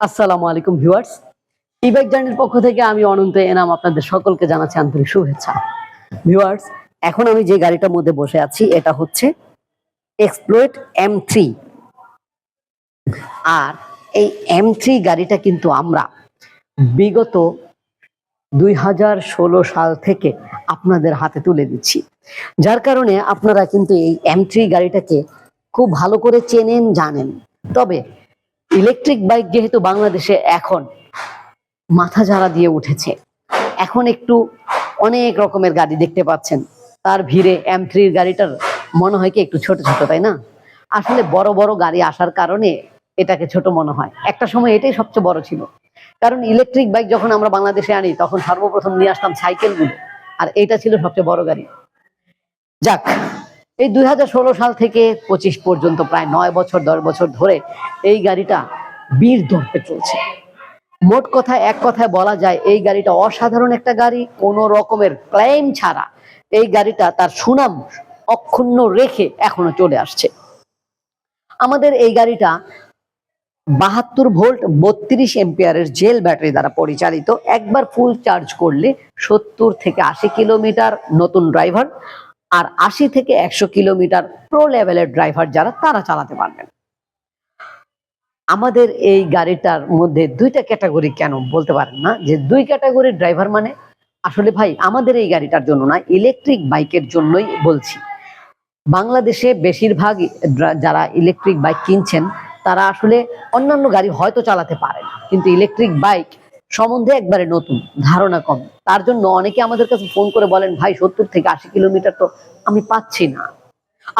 আসসালামু আলাইকুম viewers. E-bike জার্নির পক্ষ থেকে আমি অনন্ত এনাম আপনাদের সকলকে জানাচ্ছি আন্তরিক শুভেচ্ছা। ভিউয়ার্স, এখন আমি যে গাড়িটার মধ্যে বসে আছি, এটা হচ্ছে এক্সপ্লোয়েট এম থ্রি আর এই এম থ্রি গাড়িটা কিন্তু আমরা বিগত দুই হাজার ষোলো সাল থেকে আপনাদের হাতে তুলে দিচ্ছি। যার কারণে আপনারা কিন্তু এই এম থ্রি গাড়িটাকে খুব ভালো করে চেনেন, জানেন। তবে ইলেকট্রিক বাইক যেহেতু বাংলাদেশে এখন মাথা ঝাড়া দিয়ে উঠেছে, এখন একটু অনেক রকমের গাড়ি দেখতে পাচ্ছেন। তার ভিড়ে এম থ্রির গাড়িটার মনে হয় কি একটু ছোট ছোট, তাই না? আসলে বড় বড় গাড়ি আসার কারণে এটাকে ছোট মনে হয়। একটা সময় এটাই সবচেয়ে বড় ছিল। কারণ ইলেকট্রিক বাইক যখন আমরা বাংলাদেশে আনি, তখন সর্বপ্রথম নিয়ে আসতাম সাইকেলগুলো। আর এটা ছিল সবচেয়ে বড় গাড়ি। যাক এই দুই হাজার ষোলো সাল থেকে পঁচিশ পর্যন্ত প্রায় নয় বছর, দশ বছর ধরে এই গাড়িটা বীর দৌড়ে চলছে। মোট কথা, এক কথায় বলা যায়, এই গাড়িটা অসাধারণ একটা গাড়ি, কোনো রকমের ক্লেম ছাড়া এই গাড়িটা তার সুনাম অক্ষুণ্ণ রেখে এখনও চলে আসছে। আমাদের এই গাড়িটা বাহাত্তর ভোল্ট বত্রিশ এম্পিয়ারের জেল ব্যাটারি দ্বারা পরিচালিত। একবার ফুল চার্জ করলে সত্তর থেকে আশি কিলোমিটার নতুন ড্রাইভার আর আশি থেকে একশো কিলোমিটার প্রো লেভেলের ড্রাইভার যারা, তারা চালাতে পারবেন। আমাদের এই গাড়িটার মধ্যে দুইটা ক্যাটাগরি কেন বলতে পারেন না? যে দুই ক্যাটাগরির ড্রাইভার মানে আসলে ভাই, আমাদের এই গাড়িটার জন্য না ইলেকট্রিক বাইকের জন্যই বলছি। বাংলাদেশে বেশিরভাগ যারা ইলেকট্রিক বাইক কিনছেন, তারা আসলে অন্যান্য গাড়ি হয়তো চালাতে পারেন কিন্তু ইলেকট্রিক বাইক সম্বন্ধে একবারে নতুন, ধারণা কম। তার জন্য অনেকে আমাদের কাছে ফোন করে বলেন, ভাই, সত্তর থেকে আশি কিলোমিটার তো আমি পাচ্ছি না।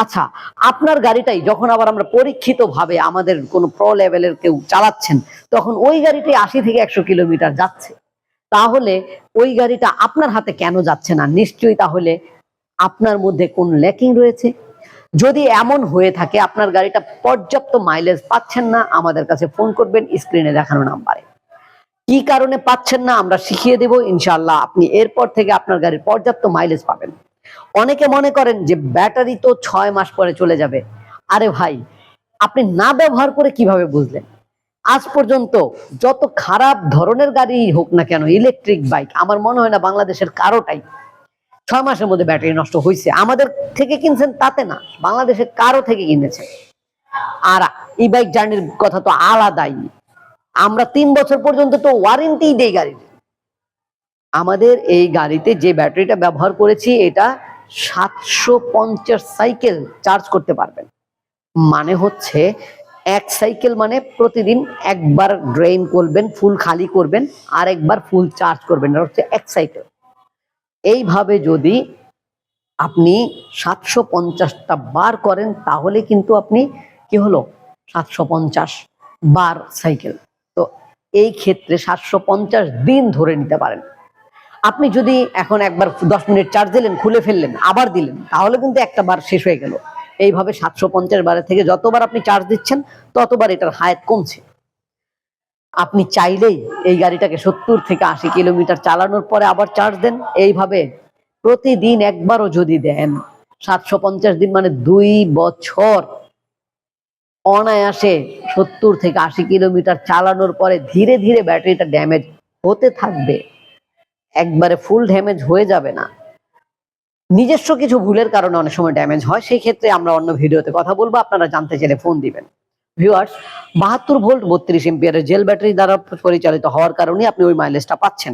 আচ্ছা আপনার গাড়িটাই যখন আবার আমরা পরীক্ষিত ভাবে আমাদের কোনো প্র লেভেলের কেউ চালাচ্ছেন, তখন ওই গাড়িটাই আশি থেকে একশো কিলোমিটার যাচ্ছে। তাহলে ওই গাড়িটা আপনার হাতে কেন যাচ্ছে না? নিশ্চয়ই তাহলে আপনার মধ্যে কোন ল্যাকিং রয়েছে? যদি এমন হয়ে থাকে, আপনার গাড়িটা পর্যাপ্ত মাইলেজ পাচ্ছেন না, আমাদের কাছে ফোন করবেন স্ক্রিনে দেখানো নাম্বারে কি কারণে পাচ্ছেন না, আমরা শিখিয়ে দেব ইনশাল্লাহ আপনি এরপর থেকে আপনার গাড়ির পর্যাপ্ত মাইলেজ পাবেন। অনেকে মনে করেন যে ব্যাটারি তো ছয় মাস পরে চলে যাবে। আরে ভাই, আপনি না ব্যবহার করে কীভাবে বুঝলেন? আজ পর্যন্ত যত খারাপ ধরনের গাড়ি হোক না কেন ইলেকট্রিক বাইক আমার মনে হয় না বাংলাদেশের কারোটাই ছয় মাসের মধ্যে ব্যাটারি নষ্ট হয়েছে আমাদের থেকে কিনছেন তাতে না, বাংলাদেশের কারও থেকে কিনেছে। আর ই বাইক জার্নির কথা তো আলাদাই। আমরা তিন বছর পর্যন্ত তো ওয়ারেন্টি দেই গাড়ির আমাদের এই গাড়িতে যে ব্যাটারিটা ব্যবহার করেছি, এটা সাতশো পঞ্চাশ সাইকেল চার্জ করতে পারবেন। মানে হচ্ছে এক সাইকেল মানে প্রতিদিন একবার ড্রেন করবেন ফুল খালি করবেন, আর একবার ফুল চার্জ করবেন। এটা হচ্ছে এক সাইকেল এইভাবে যদি আপনি সাতশো পঞ্চাশটা বার করেন, তাহলে কিন্তু আপনি কি হলো? সাতশো পঞ্চাশ বার সাইকেল এই ক্ষেত্রে সাতশো পঞ্চাশ দিন ধরে নিতে পারেন। আপনি যদি এখন একবার দশ মিনিট চার্জ দিলেন, খুলে ফেললেন, আবার দিলেন, তাহলে কিন্তু একটা বার শেষ হয়ে গেল। এইভাবে সাতশো পঞ্চাশ বারের থেকে যতবার আপনি চার্জ দিচ্ছেন, ততবার এটার হায়াত কমছে। আপনি চাইলেই এই গাড়িটাকে সত্তর থেকে আশি কিলোমিটার চালানোর পরে আবার চার্জ দেন। এইভাবে প্রতিদিন একবারও যদি দেন, সাতশো পঞ্চাশ দিন মানে দুই বছর অনায়াসে সত্তর থেকে আশি কিলোমিটার চালানোর পরে ধীরে ধীরে ব্যাটারিটা ড্যামেজ হতে থাকবে। একবারে ফুল ড্যামেজ হয়ে যাবে না। নিজস্ব কিছু ভুলের কারণে অনেক সময় ড্যামেজ হয়, সেই ক্ষেত্রে আমরা অন্য ভিডিওতে কথা বলব, আপনারা জানতে চাইলে ফোন দিবেন। ভিউয়ার্স বাহাত্তর ভোল্ট বত্রিশ এম্পিয়ারের জেল ব্যাটারি দ্বারা পরিচালিত হওয়ার কারণে আপনি ওই মাইলেজটা পাচ্ছেন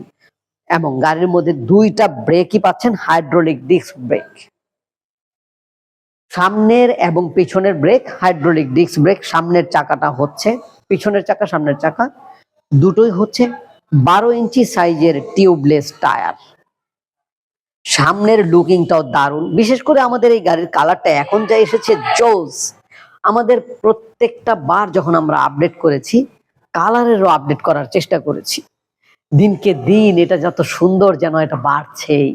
এবং গাড়ির মধ্যে দুইটা ব্রেকই পাচ্ছেন হাইড্রোলিক ডিস্ক ব্রেক সামনের এবং পিছনের ব্রেক, হাইড্রোলিক ডিস্ক ব্রেক, সামনের চাকাটা হচ্ছে, পিছনের চাকা, সামনের চাকা, দুটোই হচ্ছে বারো ইঞ্চি সাইজের টিউবলেস টায়ার। সামনের লুকিংটাও দারুণ। বিশেষ করে আমাদের এই গাড়ির কালারটা এখন যা এসেছে, জোস। আমাদের প্রত্যেকটা বার যখন আমরা আপডেট করেছি, কালারেরও আপডেট করার চেষ্টা করেছি। দিনকে দিন এটা যত সুন্দর যেন এটা বাড়ছেই।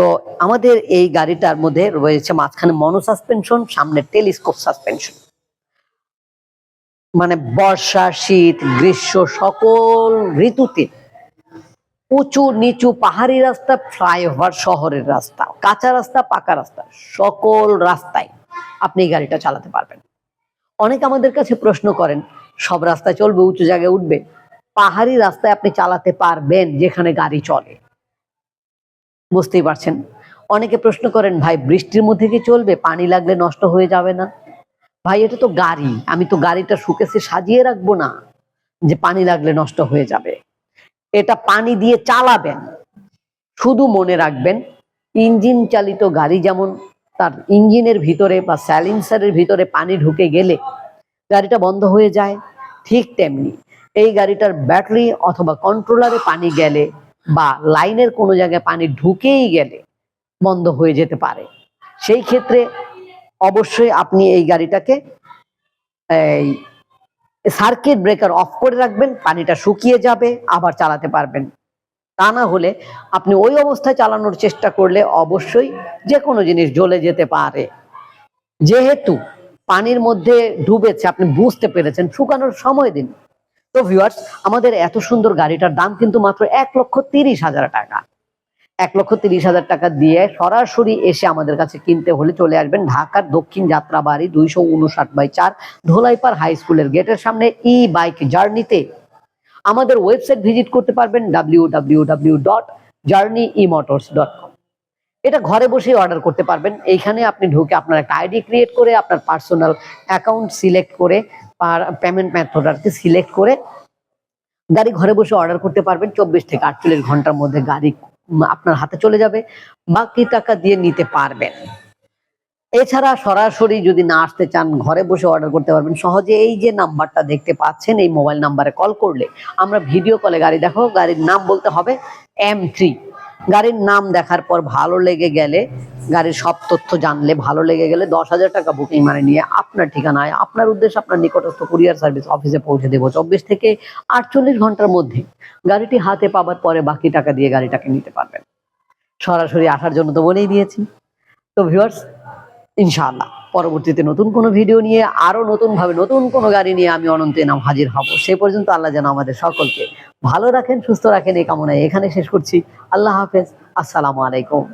তো আমাদের এই গাড়িটার মধ্যে রয়েছে মাঝখানে মনো সাসপেনশন সামনে টেলিস্কোপ সাসপেনশন মানে বর্ষা, শীত, গ্রীষ্ম, সকল ঋতুতে উঁচু নিচু পাহাড়ি রাস্তা, ফ্লাইওভার শহরের রাস্তা, কাঁচা রাস্তা, পাকা রাস্তা, সকল রাস্তায় আপনি এই গাড়িটা চালাতে পারবেন। অনেক আমাদের কাছে প্রশ্ন করেন, সব রাস্তায় চলবে, উঁচু জায়গায় উঠবে, পাহাড়ি রাস্তায় আপনি চালাতে পারবেন যেখানে গাড়ি চলে। বুঝতেই পারছেন। অনেকে প্রশ্ন করেন, ভাই, বৃষ্টির মধ্যে কি চলবে? পানি লাগলে নষ্ট হয়ে যাবে না? ভাই, এটা তো গাড়ি। আমি তো গাড়িটা শুকেছে সাজিয়ে রাখব না যে পানি লাগলে নষ্ট হয়ে যাবে। এটা পানি দিয়ে চালাবেন। শুধু মনে রাখবেন, ইঞ্জিন চালিত গাড়ি যেমন তার ইঞ্জিনের ভিতরে বা স্যালিন্সারের ভিতরে পানি ঢুকে গেলে গাড়িটা বন্ধ হয়ে যায়, ঠিক তেমনি এই গাড়িটার ব্যাটারি অথবা কন্ট্রোলারে পানি গেলে বা লাইনের কোনো জায়গায় পানি ঢুকেই গেলে বন্ধ হয়ে যেতে পারে। সেই ক্ষেত্রে অবশ্যই আপনি এই গাড়িটাকে এই সার্কিট ব্রেকার অফ করে রাখবেন, পানিটা শুকিয়ে যাবে, আবার চালাতে পারবেন। তা না হলে আপনি ওই অবস্থায় চালানোর চেষ্টা করলে অবশ্যই যে কোনো জিনিস জ্বলে যেতে পারে। যেহেতু পানির মধ্যে ডুবেছে, আপনি বুঝতে পেরেছেন, শুকানোর সময় দিন। তো ভিউয়ার্স আমাদের এত সুন্দর গাড়িটার দাম কিন্তু মাত্র এক লক্ষ তিরিশ হাজার টাকা। এক লক্ষ তিরিশ হাজার টাকা দিয়ে সরাসরি এসে আমাদের কাছে কিনতে হলে চলে আসবেন ঢাকার দক্ষিণ যাত্রাবাড়ি দুইশো উনষাট বাই চার ধোলাইপাড় হাই স্কুলের গেটের সামনে ই বাইক জার্নিতে আমাদের ওয়েবসাইট ভিজিট করতে পারবেন W W W dot journey e motors dot com এটা ঘরে বসে অর্ডার করতে পারবেন। এইখানে আপনি ঢুকে আপনার একটা আইডি ক্রিয়েট করে আপনার পার্সোনাল অ্যাকাউন্ট সিলেক্ট করে পেমেন্ট মেথড আর কি সিলেক্ট করে গাড়ি ঘরে বসে অর্ডার করতে পারবেন চব্বিশ থেকে আটচল্লিশ ঘণ্টার মধ্যে গাড়ি আপনার হাতে চলে যাবে। বাকি টাকা দিয়ে নিতে পারবেন। এছাড়া সরাসরি যদি না আসতে চান, ঘরে বসে অর্ডার করতে পারবেন। সহজে এই যে নাম্বারটা দেখতে পাচ্ছেন, এই মোবাইল নাম্বারে কল করলে আমরা ভিডিও কলে গাড়ি দেখো গাড়ির নাম বলতে হবে এম থ্রি গাড়ির নাম দেখার পর ভালো লেগে গেলে গাড়ির সব তথ্য জানলে ভালো লেগে গেলে দশ হাজার টাকা বুকিং মানে নিয়ে আপনার ঠিকানায়, আপনার উদ্দেশ্যে আপনার নিকটস্থ কুরিয়ার সার্ভিস অফিসে পৌঁছে দেবো চব্বিশ থেকে আটচল্লিশ ঘণ্টার মধ্যে। গাড়িটি হাতে পাবার পরে বাকি টাকা দিয়ে গাড়িটাকে নিতে পারবেন। সরাসরি আসার জন্য তো বলেই দিয়েছি। তো ভিউয়ার্স ইনশাআল্লাহ। পরবর্তীতে নতুন কোনো ভিডিও নিয়ে আরও নতুন ভাবে নতুন কোনো গাড়ি নিয়ে আমি অনন্তে নাম হাজির হব। সে পর্যন্ত আল্লাহ যেন আমাদের সকলকে ভালো রাখেন, সুস্থ রাখেন, এই কামনায় এখানে শেষ করছি। আল্লাহ হাফেজ। আসসালামু আলাইকুম।